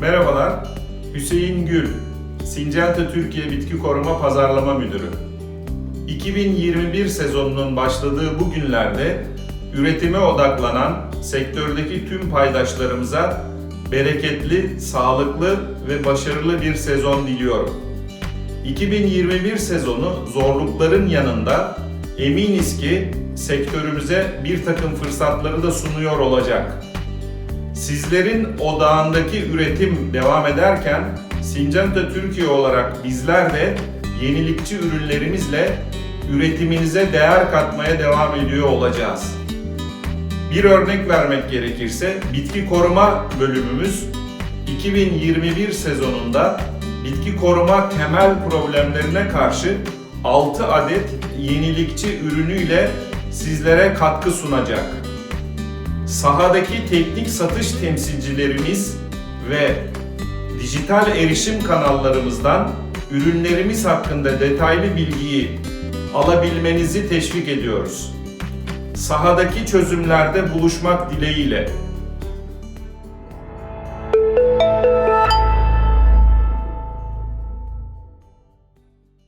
Merhabalar, Hüseyin Gül, Syngenta Türkiye Bitki Koruma Pazarlama Müdürü. 2021 sezonunun başladığı bu günlerde üretime odaklanan sektördeki tüm paydaşlarımıza bereketli, sağlıklı ve başarılı bir sezon diliyorum. 2021 sezonu zorlukların yanında eminiz ki sektörümüze bir takım fırsatları da sunuyor olacak. Sizlerin odağındaki üretim devam ederken Syngenta Türkiye olarak bizler de yenilikçi ürünlerimizle üretiminize değer katmaya devam ediyor olacağız. Bir örnek vermek gerekirse bitki koruma bölümümüz 2021 sezonunda bitki koruma temel problemlerine karşı 6 adet yenilikçi ürünüyle sizlere katkı sunacak. Sahadaki teknik satış temsilcilerimiz ve dijital erişim kanallarımızdan ürünlerimiz hakkında detaylı bilgiyi alabilmenizi teşvik ediyoruz. Sahadaki çözümlerde buluşmak dileğiyle